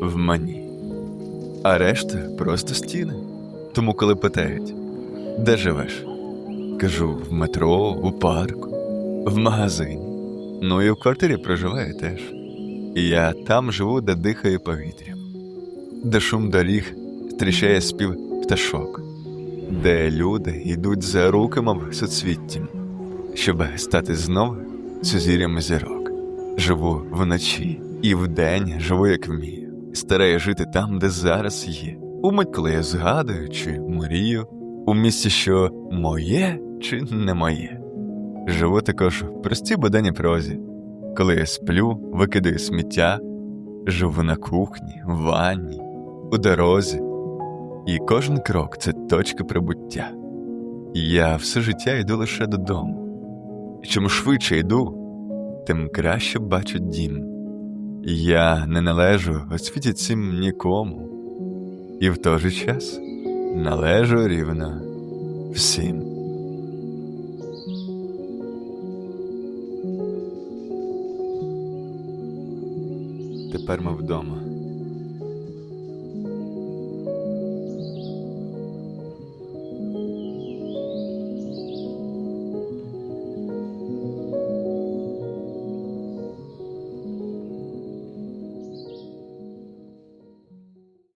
в мені. А решта просто стіни. Тому, коли питають, де живеш? Кажу, в метро, у парку, в магазині. Ну і в квартирі проживаю теж. Я там живу, де дихаю повітрям, де шум доріг тріщає спів пташок, де люди йдуть за руки, мов соцвіттям, щоб стати знову сузір'ями зірок. Живу вночі і вдень живу, як вмію. Стараю жити там, де зараз є. У мить, коли я згадую чи мрію, у місці, що моє чи не моє. Живу також в простій буденній прозі. Коли я сплю, викидаю сміття, живу на кухні, в ванні, у дорозі. І кожен крок це точка прибуття. Я все життя йду лише додому. І чим швидше йду, тим краще бачу дім. Я не належу у світі цим нікому, і в той же час належу рівно всім. Тепер ми вдома.